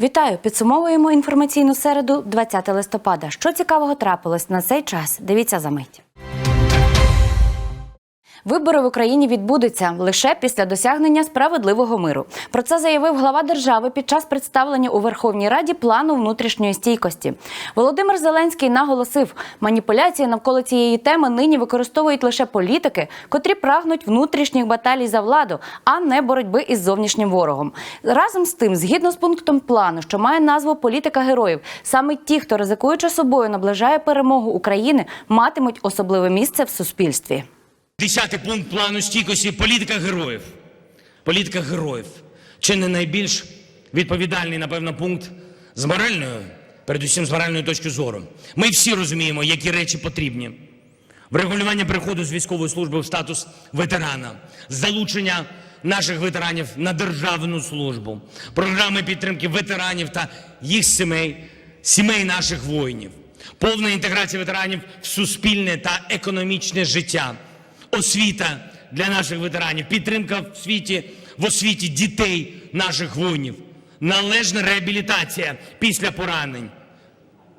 Вітаю! Підсумовуємо інформаційну середу 20 листопада. Що цікавого трапилось на цей час? Дивіться за мить. Вибори в Україні відбудуться лише після досягнення справедливого миру. Про це заявив глава держави під час представлення у Верховній Раді плану внутрішньої стійкості. Володимир Зеленський наголосив, маніпуляції навколо цієї теми нині використовують лише політики, котрі прагнуть внутрішніх баталій за владу, а не боротьби із зовнішнім ворогом. Разом з тим, згідно з пунктом плану, що має назву політика героїв, саме ті, хто ризикуючи собою, наближає перемогу України, матимуть особливе місце в суспільстві. Десятий пункт плану стійкості політика героїв. Політика героїв. Чи не найбільш відповідальний, напевно, пункт з моральної, передусім з моральної точки зору. Ми всі розуміємо, які речі потрібні. Врегулювання переходу з військової служби в статус ветерана, залучення наших ветеранів на державну службу, програми підтримки ветеранів та їх сімей, сімей наших воїнів, повна інтеграція ветеранів в суспільне та економічне життя освіта для наших ветеранів, підтримка в світі в освіті дітей наших воїнів, належна реабілітація після поранень,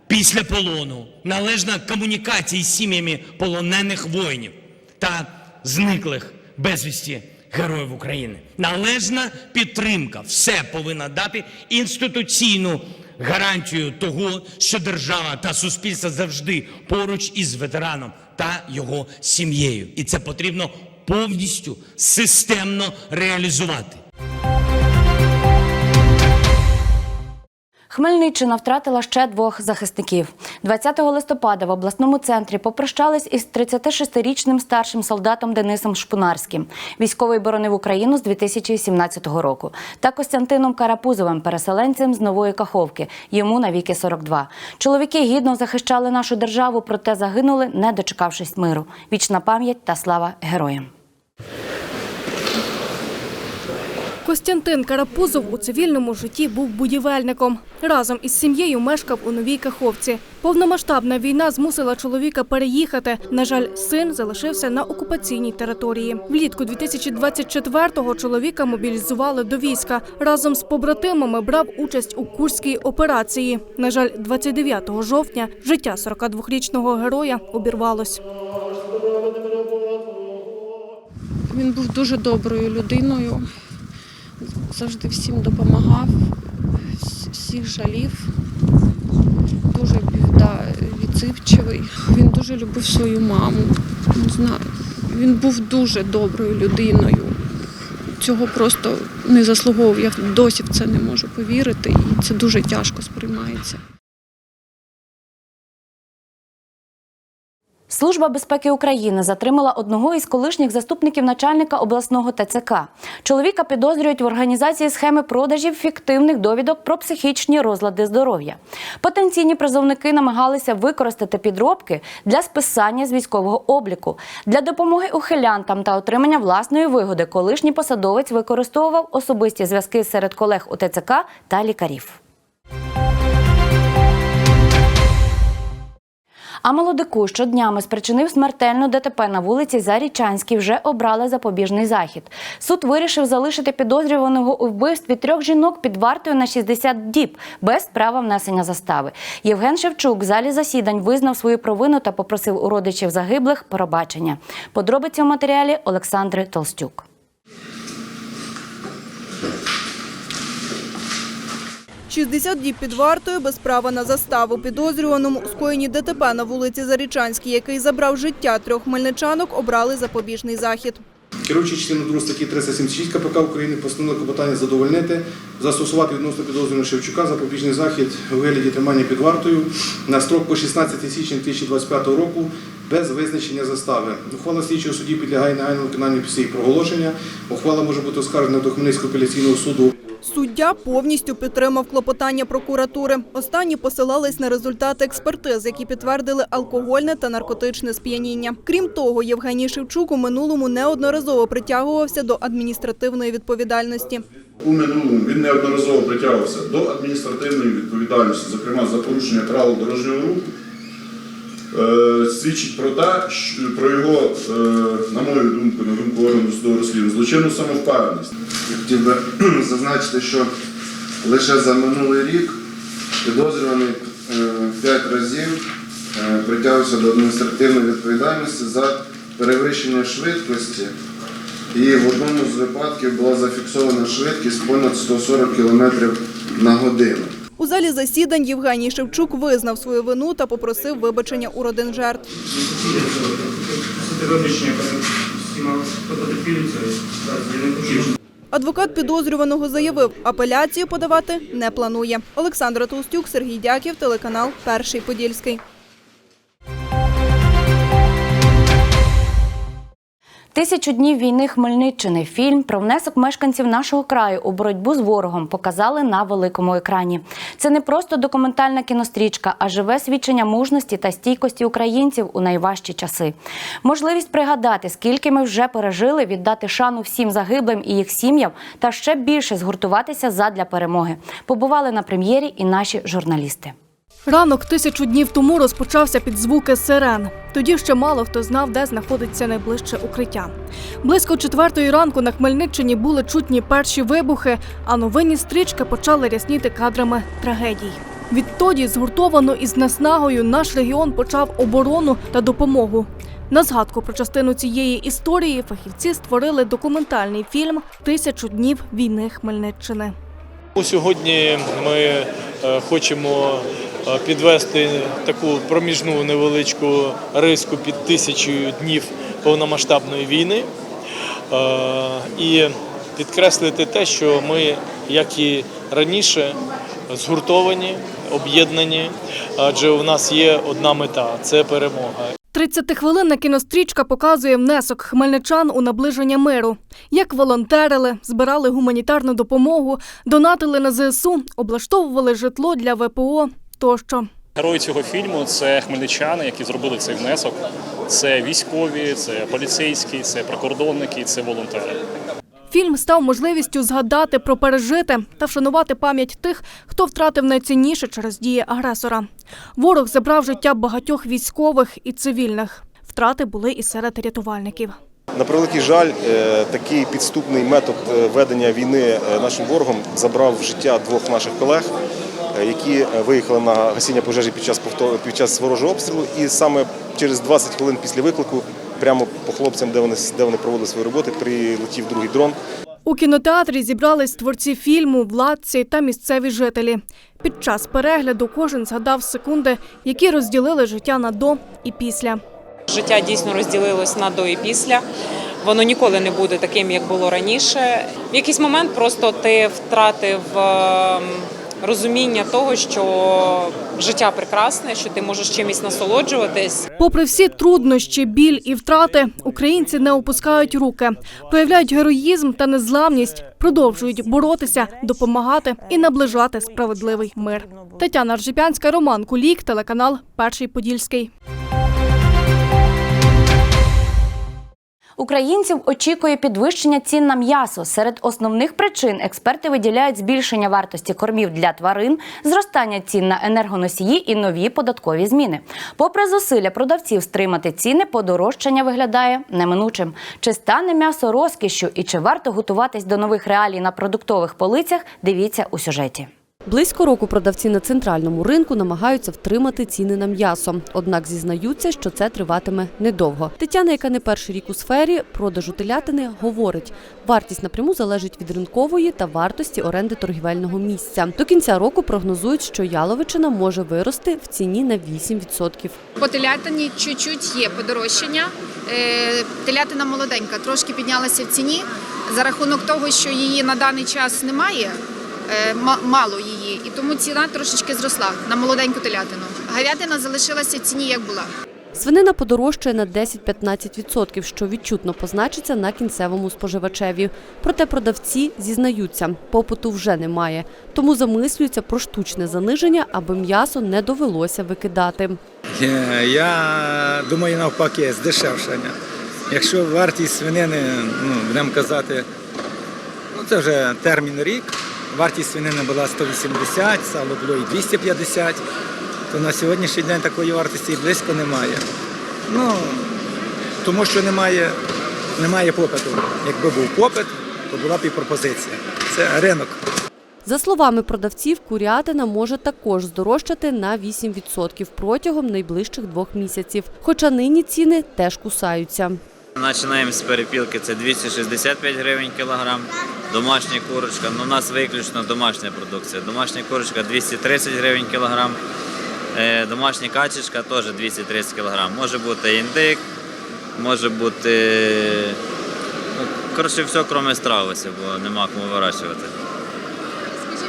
після полону, належна комунікація з сім'ями полонених воїнів та зниклих безвісті героїв України. Належна підтримка все повинна дати інституційну гарантію того, що держава та суспільство завжди поруч із ветераном та його сім'єю. І це потрібно повністю системно реалізувати. Хмельниччина втратила ще двох захисників. 20 листопада в обласному центрі попрощались із 36-річним старшим солдатом Денисом Шпунарським. Військовий боронив Україну з 2017 року. Та Костянтином Карапузовим, переселенцем з Нової Каховки. Йому навіки 42. Чоловіки гідно захищали нашу державу, проте загинули, не дочекавшись миру. Вічна пам'ять та слава героям. Костянтин Карапузов у цивільному житті був будівельником. Разом із сім'єю мешкав у Новій Каховці. Повномасштабна війна змусила чоловіка переїхати. На жаль, син залишився на окупаційній території. Влітку 2024-го чоловіка мобілізували до війська. Разом з побратимами брав участь у Курській операції. На жаль, 29 жовтня життя 42-річного героя обірвалось. Він був дуже доброю людиною, завжди всім допомагав, всіх жалів, дуже да, відзивчивий. Він дуже любив свою маму. Не знаю. Він був дуже доброю людиною. Цього просто не заслуговував. Я досі в це не можу повірити, і це дуже тяжко сприймається. Служба безпеки України затримала одного із колишніх заступників начальника обласного ТЦК. Чоловіка підозрюють в організації схеми продажів фіктивних довідок про психічні розлади здоров'я. Потенційні призовники намагалися використати підробки для списання з військового обліку. Для допомоги ухилянтам та отримання власної вигоди колишній посадовець використовував особисті зв'язки серед колег у ТЦК та лікарів. А молодику, що днями спричинив смертельну ДТП на вулиці Зарічанській, вже обрали запобіжний захід. Суд вирішив залишити підозрюваного у вбивстві трьох жінок під вартою на 60 діб без права внесення застави. Євген Шевчук в залі засідань визнав свою провину та попросив у родичів загиблих пробачення. Подробиці у матеріалі Олександри Толстюк. – 60 діб під вартою без права на заставу. Підозрюваному у скоєнні ДТП на вулиці Зарічанській, який забрав життя трьох хмельничанок, обрали запобіжний захід. Керуючи частиною 2 статті 376 КПК України постановили клопотання задовольнити, застосувати відносно підозрюваного Шевчука запобіжний захід у вигляді тримання під вартою на строк по 16 січня 2025 року без визначення застави. Ухвала слідчого судді підлягає негайному виконанню після її проголошення. Ухвала може бути оскаржена до Хмельницького апеляційного суду Суддя повністю підтримав клопотання прокуратури. Останні посилались на результати експертиз, які підтвердили алкогольне та наркотичне сп'яніння. Крім того, Євгеній Шевчук у минулому неодноразово притягувався до адміністративної відповідальності. У минулому він неодноразово притягувався до адміністративної відповідальності, зокрема за порушення правил дорожнього руху. Е, свідчить про те, про його, е, на мою думку, на думку органу судового розслідування, злочинну самовпевненість. Я хотів би зазначити, що лише за минулий рік підозрюваний 5 разів е, притягувався до адміністративної відповідальності за перевищення швидкості. І в одному з випадків була зафіксована швидкість понад 140 км на годину. У залі засідань Євгеній Шевчук визнав свою вину та попросив вибачення у родин жертв. Адвокат підозрюваного заявив, апеляцію подавати не планує. Олександра Толстюк, Сергій Дяків, телеканал Перший Подільський. Тисячу днів війни Хмельниччини. Фільм про внесок мешканців нашого краю у боротьбу з ворогом показали на великому екрані. Це не просто документальна кінострічка, а живе свідчення мужності та стійкості українців у найважчі часи. Можливість пригадати, скільки ми вже пережили, віддати шану всім загиблим і їх сім'ям, та ще більше згуртуватися задля перемоги. Побували на прем'єрі і наші журналісти. Ранок тисячу днів тому розпочався під звуки сирен. Тоді ще мало хто знав, де знаходиться найближче укриття. Близько четвертої ранку на Хмельниччині були чутні перші вибухи, а новинні стрічки почали рясніти кадрами трагедій. Відтоді, згуртовано із наснагою, наш регіон почав оборону та допомогу. На згадку про частину цієї історії фахівці створили документальний фільм Тисячу днів війни Хмельниччини. Сьогодні ми е, хочемо е, підвести таку проміжну невеличку риску під тисячу днів повномасштабної війни Е, і підкреслити те, що ми, як і раніше, згуртовані, об'єднані, адже у нас є одна мета це перемога. 30-хвилинна кінострічка показує внесок хмельничан у наближення миру. Як волонтерили, збирали гуманітарну допомогу, донатили на ЗСУ, облаштовували житло для ВПО тощо. Герої цього фільму це хмельничани, які зробили цей внесок. Це військові, це поліцейські, це прикордонники, це волонтери. Фільм став можливістю згадати про пережите та вшанувати пам'ять тих, хто втратив найцінніше через дії агресора. Ворог забрав життя багатьох військових і цивільних. Втрати були і серед рятувальників. На превеликий жаль, е, такий підступний метод е, ведення війни е, нашим ворогом забрав життя двох наших колег, які виїхали на гасіння пожежі під час під час ворожого обстрілу. І саме через 20 хвилин після виклику, прямо по хлопцям, де вони де вони проводили свої роботи, прилетів другий дрон. У кінотеатрі зібрались творці фільму, владці та місцеві жителі. Під час перегляду кожен згадав секунди, які розділили життя на до і після. Життя дійсно розділилось на до і після. Воно ніколи не буде таким, як було раніше. В якийсь момент просто ти втратив ем, розуміння того, що життя прекрасне, що ти можеш чимось насолоджуватись. Попри всі труднощі, біль і втрати, українці не опускають руки, проявляють героїзм та незламність, продовжують боротися, допомагати і наближати справедливий мир. Тетяна Ржепянська, Роман Кулік, телеканал Перший Подільський. Українців очікує підвищення цін на м'ясо. Серед основних причин експерти виділяють збільшення вартості кормів для тварин, зростання цін на енергоносії і нові податкові зміни. Попри зусилля продавців стримати ціни, подорожчання виглядає неминучим. Чи стане м'ясо розкішшю і чи варто готуватись до нових реалій на продуктових полицях? Дивіться у сюжеті. Близько року продавці на центральному ринку намагаються втримати ціни на м'ясо. Однак зізнаються, що це триватиме недовго. Тетяна, яка не перший рік у сфері продажу телятини, говорить, вартість напряму залежить від ринкової та вартості оренди торгівельного місця. До кінця року прогнозують, що яловичина може вирости в ціні на 8%. По телятині чуть-чуть є подорожчання. Е, Телятина молоденька, трошки піднялася в ціні за рахунок того, що її на даний час немає, ма- мало її, і тому ціна трошечки зросла на молоденьку телятину. Говядина залишилася в ціні, як була. Свинина подорожчає на 10-15%, що відчутно позначиться на кінцевому споживачеві. Проте продавці зізнаються, попиту вже немає, тому замислюються про штучне заниження, аби м'ясо не довелося викидати. Е, Я думаю, навпаки, здешевшення. Якщо вартість свинини, ну, будемо казати, ну це вже термін рік, вартість свинини була 180, сало було і 250, то на сьогоднішній день такої вартості і близько немає. Ну, тому що немає, немає попиту. Якби був попит, то була б і пропозиція. Це ринок. За словами продавців, курятина може також здорожчати на 8% протягом найближчих двох місяців. Хоча нині ціни теж кусаються. Починаємо з перепілки, це 265 гривень кілограм. Домашня курочка, ну у нас виключно домашня продукція. Домашня курочка 230 гривень кілограм. Е, Домашня качечка теж 230 кілограм. Може бути індик, може бути. Ну, коротше, все, крім страуси, бо нема кому вирощувати.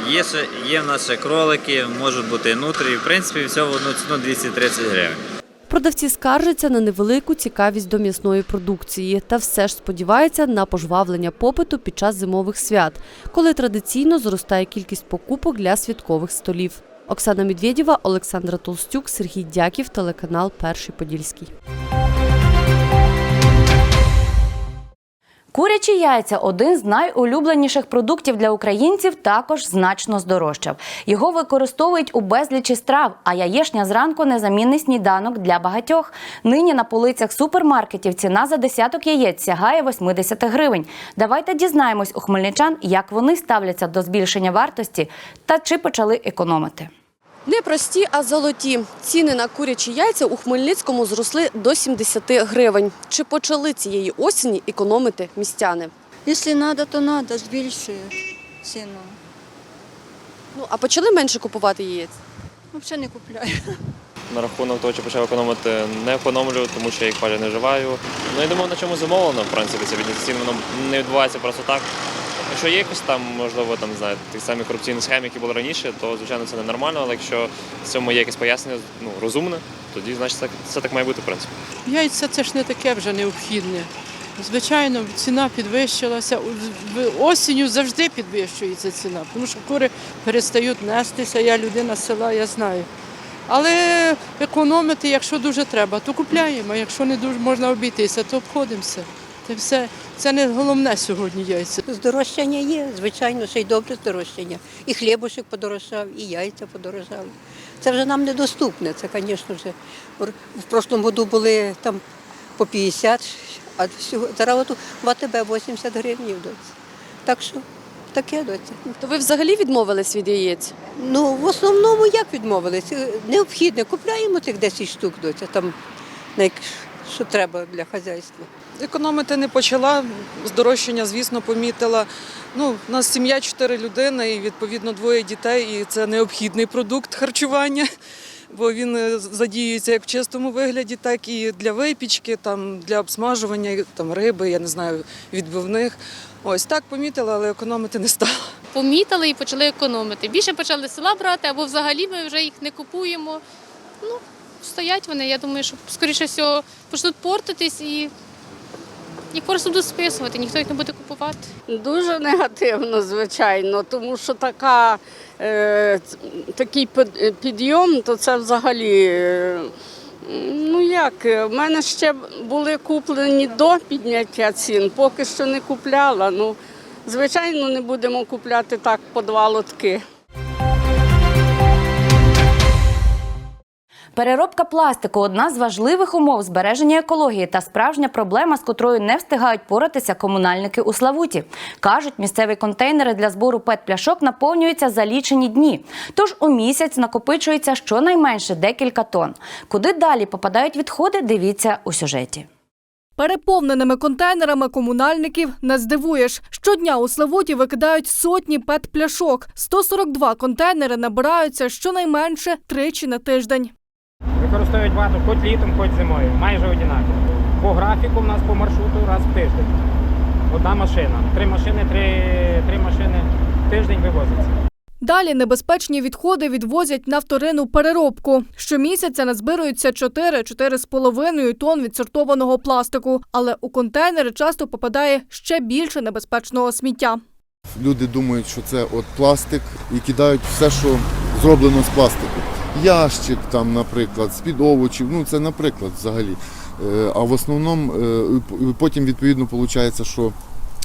Є, ще, є в нас ще кролики, можуть бути і нутрі. В принципі, все в одну ціну 230 гривень. Продавці скаржаться на невелику цікавість до м'ясної продукції та все ж сподіваються на пожвавлення попиту під час зимових свят, коли традиційно зростає кількість покупок для святкових столів. Оксана Медведєва, Олександра Толстюк, Сергій Дяків, телеканал Перший Подільський. Курячі яйця один з найулюбленіших продуктів для українців, також значно здорожчав. Його використовують у безлічі страв, а яєшня зранку незамінний сніданок для багатьох. Нині на полицях супермаркетів ціна за десяток яєць сягає 80 гривень. Давайте дізнаємось у хмельничан, як вони ставляться до збільшення вартості та чи почали економити. Не прості, а золоті. Ціни на курячі яйця у Хмельницькому зросли до 70 гривень. Чи почали цієї осені економити містяни? Якщо треба, то треба, збільшую ціну. Ну а почали менше купувати яєць? Взагалі не купляю. На рахунок того, чи почав економити, не економлю, тому що я їх майже не вживаю. Ну я думаю, на чому замовлено, в принципі, це воно не відбувається просто так. Якщо є якось там, можливо, там, не знаю, ті самі корупційні схеми, які були раніше, то звичайно це ненормально, але якщо в цьому є якесь пояснення ну, розумне, тоді значить це, це так має бути в принципі. Яйця це ж не таке вже необхідне. Звичайно, ціна підвищилася. Осінню завжди підвищується ціна, тому що кури перестають нестися. Я людина з села, я знаю. Але економити, якщо дуже треба, то купляємо. а Якщо не дуже можна обійтися, то обходимося. Це все це не головне сьогодні яйця. Здорожчання є, звичайно, ще й добре здорожчання. І хлібушек подорожчав, і яйця подорожали. Це вже нам недоступне. Це, звісно, вже в прошлому году були там по 50, а всього зараз от в АТБ 80 гривень. доці. Так що таке доця. То ви взагалі відмовились від яєць? Ну, в основному як відмовились? Необхідне. Купляємо тих 10 штук доця, там, що треба для хазяйства. Економити не почала, здорожчання, звісно, помітила. Ну, у нас сім'я чотири людини і відповідно двоє дітей, і це необхідний продукт харчування, бо він е, задіюється як в чистому вигляді, так і для випічки, там, для обсмажування там, риби, я не знаю, відбивних. Ось так помітила, але економити не стала. помітили і почали економити. Більше почали села брати, або взагалі ми вже їх не купуємо. Ну, стоять вони, я думаю, що скоріше всього почнуть портитись і їх просто будуть списувати, ніхто їх не буде купувати. Дуже негативно, звичайно, тому що така, е, такий підйом, то це взагалі. е, Ну як, е, в мене ще були куплені до підняття цін, поки що не купляла. Ну, звичайно, не будемо купляти так по два лотки. Переробка пластику одна з важливих умов збереження екології та справжня проблема, з котрою не встигають поратися комунальники у Славуті. Кажуть, місцеві контейнери для збору пет-пляшок наповнюються за лічені дні. Тож у місяць накопичується щонайменше декілька тонн. Куди далі попадають відходи, дивіться у сюжеті. Переповненими контейнерами комунальників не здивуєш. Щодня у Славуті викидають сотні пет-пляшок. 142 контейнери набираються щонайменше тричі на тиждень. Використовують вату хоч літом, хоч зимою, майже однаково. По графіку в нас по маршруту раз в тиждень. Одна машина. Три машини, три, три машини в тиждень вивозяться. Далі небезпечні відходи відвозять на вторинну переробку. Щомісяця назбирується 4-4,5 тонн відсортованого пластику, але у контейнери часто попадає ще більше небезпечного сміття. Люди думають, що це от пластик і кидають все, що зроблено з пластику. Ящик там, наприклад, з-під овочів, ну це наприклад взагалі. Е, А в основному е, потім відповідно виходить, що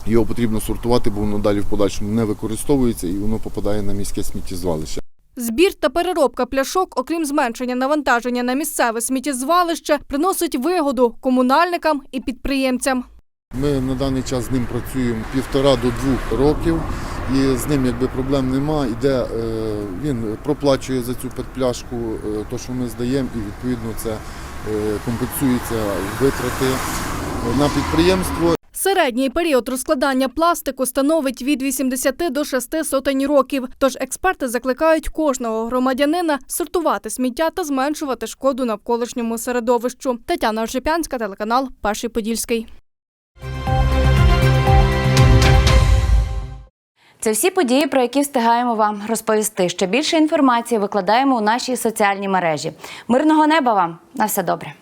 його потрібно сортувати, бо воно далі в подальшому не використовується і воно попадає на міське сміттєзвалище. Збір та переробка пляшок, окрім зменшення навантаження на місцеве сміттєзвалище, приносить вигоду комунальникам і підприємцям. Ми на даний час з ним працюємо півтора до двох років. І з ним якби проблем нема. Іде, е, він проплачує за цю петпляшку е, то, що ми здаємо, і відповідно це е, компенсується витрати на підприємство. Середній період розкладання пластику становить від 80 до 6 сотень років. Тож експерти закликають кожного громадянина сортувати сміття та зменшувати шкоду навколишньому середовищу. Тетяна Ожепянська, телеканал Перший Подільський. Це всі події, про які встигаємо вам розповісти. Ще більше інформації викладаємо у нашій соціальній мережі. Мирного неба вам на все добре.